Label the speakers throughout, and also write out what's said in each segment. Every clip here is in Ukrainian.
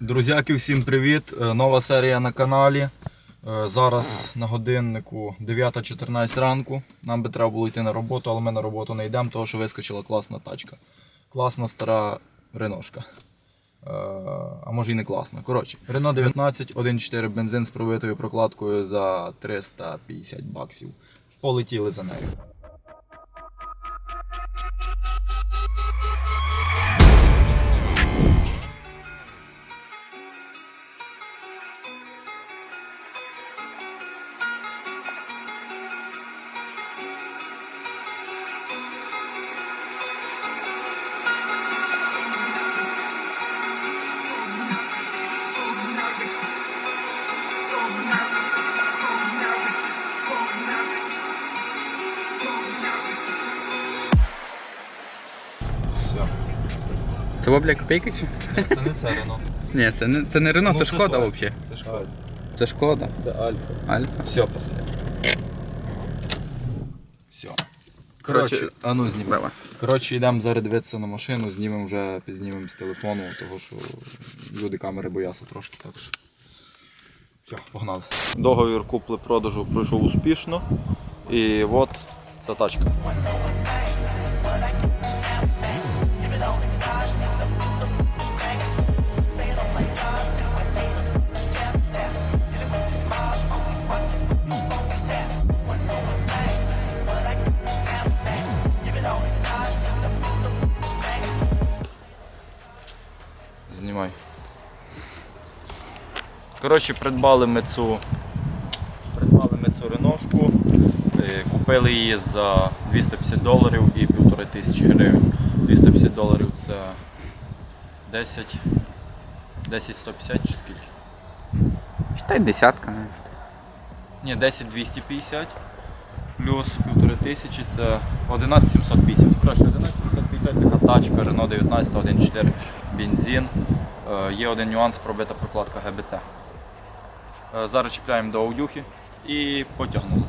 Speaker 1: Друзяки, всім привіт! Е, Нова серія на каналі. Е, Зараз на годиннику 9.14 ранку. Нам би треба було йти на роботу, але ми на роботу не йдемо, тому що вискочила класна тачка. Класна стара реношка. Е, А може і не класна. Коротше, Рено 19, 1.4 бензин з пробитою прокладкою за 350 баксів. Полетіли за нею.
Speaker 2: Це бля копейки чи?
Speaker 1: Це не це Рено.
Speaker 2: Ні, це не, це не Рено,
Speaker 1: Ну,
Speaker 2: це
Speaker 1: це
Speaker 2: шкода взагалі.
Speaker 1: Це шкода.
Speaker 2: Це шкода.
Speaker 1: Це Альфа.
Speaker 2: Альфа.
Speaker 1: Все, пацани. Все. Коротше,
Speaker 2: Коротше,
Speaker 1: а ну знімемо.
Speaker 2: Давай.
Speaker 1: Коротше, йдемо зараз дивитися на машину, знімемо вже підзнімемо з телефону, тому що люди камери бояться трошки так що. Все, погнали. Договір купли-продажу пройшов успішно. І от ця тачка. Коротше, придбали ми цю. Придбали ми цю реношку. Е, Купили її за 250 доларів і 1500 гривень. 250 доларів це 10. 10 150 чи скільки?
Speaker 2: Считай десятка. навіть.
Speaker 1: Ні, 10 250 плюс 1500 це 11 750. Коротше, 11 750 така тачка, Renault 19 1.4 бензин. Е, Є один нюанс, пробита прокладка ГБЦ. Е, Зараз чіпляємо до аудюхи і потягнули.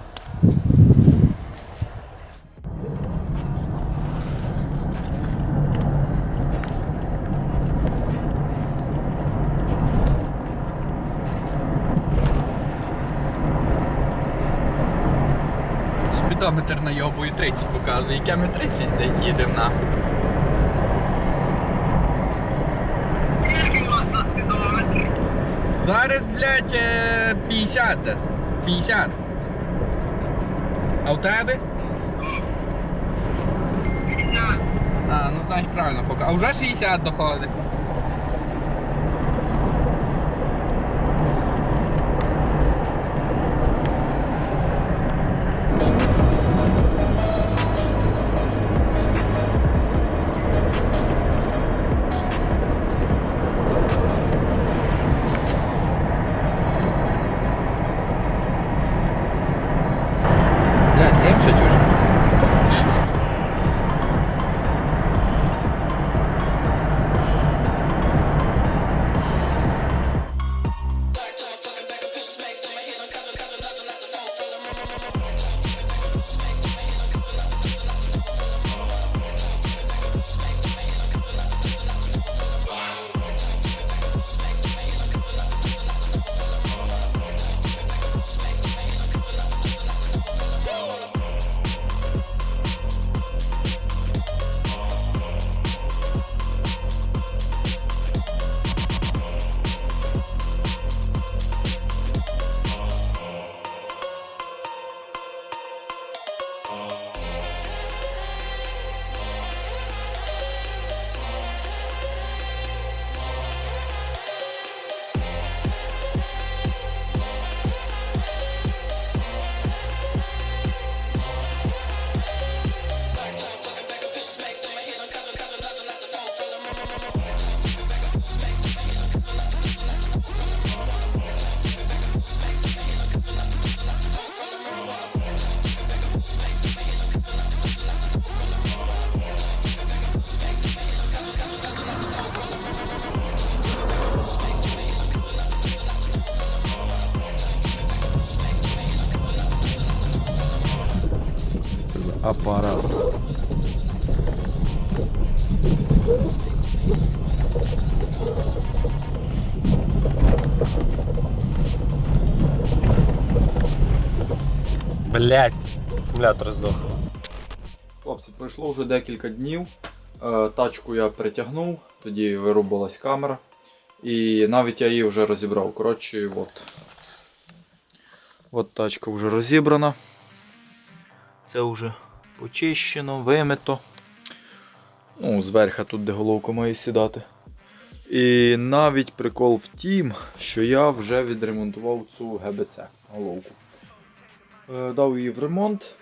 Speaker 2: Спідометр на йобою 30 показує. Яке ми 30 їдемо нахуй. Зараз, блядь, е, 50 десь. 50. А у тебе? А, ну значить правильно поки. А вже 60 доходить.
Speaker 3: апарат. Блять, акумулятор здох.
Speaker 1: Хлопці, пройшло вже декілька днів. Е, тачку я притягнув, тоді вирубилась камера. І навіть я її вже розібрав. Коротше, от. От тачка вже розібрана. Це вже почищено, вимито. Ну, зверху тут, де головка має сідати. І навіть прикол в тім, що я вже відремонтував цю ГБЦ головку. Е, Дав її в ремонт,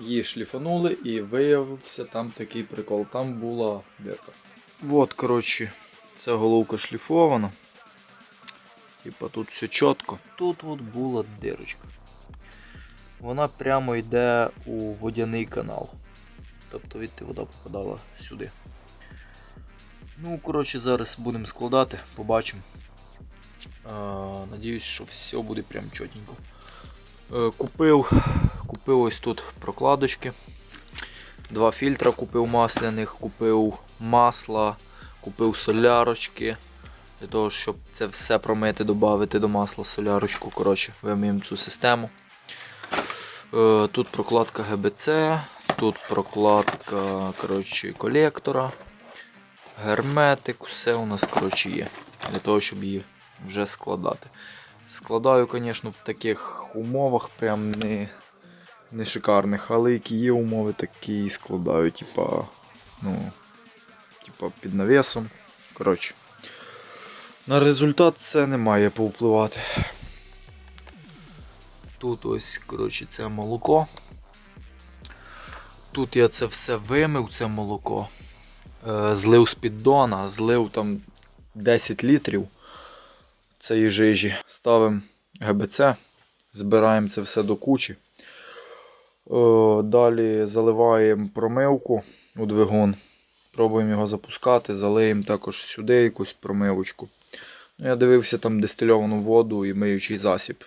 Speaker 1: її шліфанули і виявився там такий прикол. Там була дирка. От, коротше, ця головка шліфована. Типа тут все чітко. Тут от була дирочка. Вона прямо йде у водяний канал. Тобто відти вода попадала сюди. Ну, коротше, зараз будемо складати, побачимо. А, надіюсь, що все буде прям чотенько. Е, Купив, купив ось тут прокладочки. Два фільтра купив масляних, купив масла, купив солярочки. Для того, щоб це все промити, додати до масла солярочку. Коротше, виміємо цю систему. Е, Тут прокладка ГБЦ, тут прокладка коротше, колектора, герметик, все у нас коротше, є. Для того, щоб її вже складати. Складаю, звісно, в таких умовах прям не, не шикарних, але які є умови, такі і складаю, типа, ну, типа під навісом. Коротше. На результат це не має повпливати. Тут ось, коротше, це молоко. Тут я це все вимив, це молоко. Е, злив з піддона, злив там 10 літрів цієї жижі. Ставимо ГБЦ, збираємо це все до кучі. Е, Далі заливаємо промивку у двигун. Пробуємо його запускати, залиємо також сюди якусь промивочку. Ну, Я дивився там дистильовану воду і миючий засіб.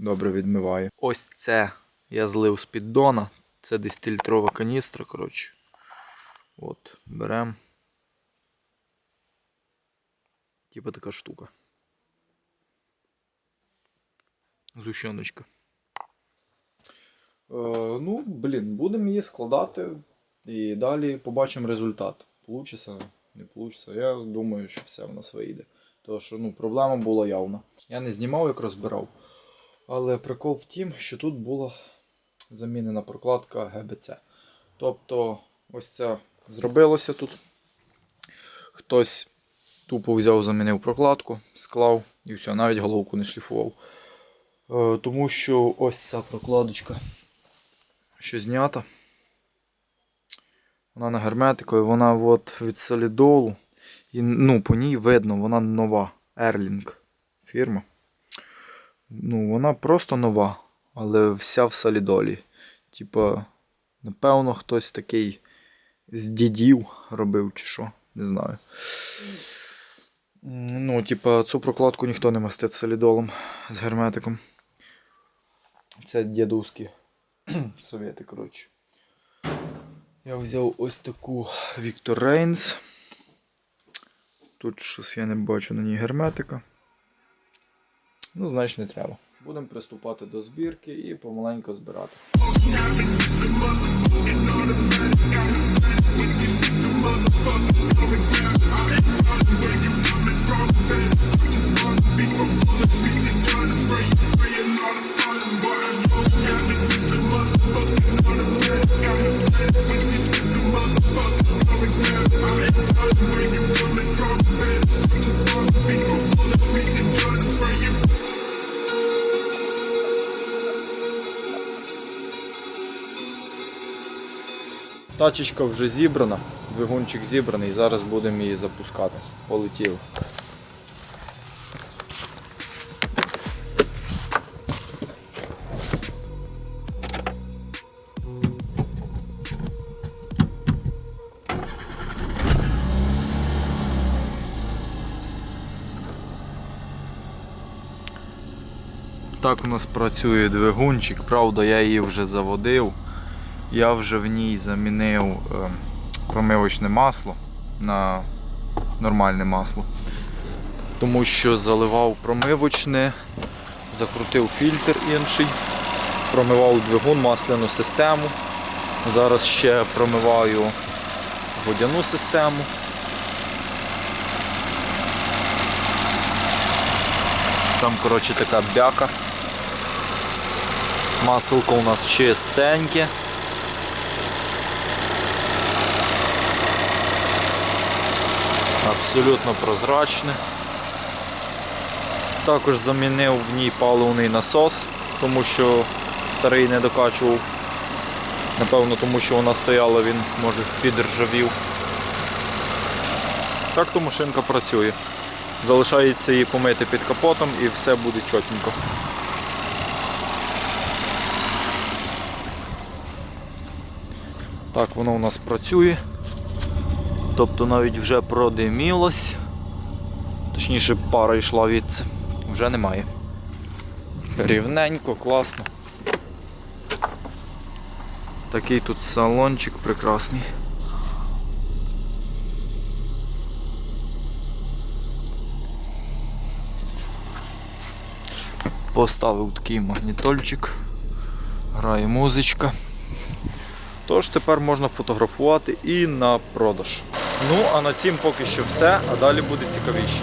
Speaker 1: Добре відмиває. Ось це я злив з піддона. Це 10-літрова каністра. коротше. От, беремо. Типа така штука. Зущеночка. Е, ну, блін, будемо її складати і далі побачимо результат. Получиться, не получиться. Я думаю, що все в нас вийде. Тому що ну, проблема була явна. Я не знімав, як розбирав. Але прикол в тім, що тут була замінена прокладка ГБЦ. Тобто, ось це зробилося тут. Хтось тупо взяв, замінив прокладку, склав і все, навіть головку не шліфував. Е, тому що ось ця прокладочка, що знята. Вона на герметику, і вона от від солідолу. І ну, по ній видно, вона нова. Erling фірма. Ну, вона просто нова, але вся в солідолі. Типа, напевно, хтось такий з дідів робив чи що, не знаю. Ну, типа, цю прокладку ніхто не мастить солідолом з герметиком. Це дідуські совєти, коротше. Я взяв ось таку Victor Reigns. Тут щось я не бачу на ній герметика. Ну, значить не треба. Будемо приступати до збірки і помаленько збирати. Тачечка вже зібрана, двигунчик зібраний, зараз будемо її запускати. Полетіли. Так у нас працює двигунчик, правда, я її вже заводив. Я вже в ній замінив е, промивочне масло на нормальне масло. Тому що заливав промивочне, закрутив фільтр інший. Промивав двигун, масляну систему. Зараз ще промиваю водяну систему. Там, коротше, така бяка. Маселко у нас чистеньке. Абсолютно прозрачне. Також замінив в ній паливний насос, тому що старий не докачував. Напевно, тому що вона стояла, він може підржавів. Так то машинка працює. Залишається її помити під капотом і все буде чотенько. Так, воно у нас працює. Тобто навіть вже продимілось. Точніше, пара йшла відси. Вже немає. Рівненько, класно. Такий тут салончик прекрасний. Поставив такий магнітольчик, грає музичка. Тож тепер можна фотографувати і на продаж. Ну, а на цім поки що все, а далі буде цікавіше.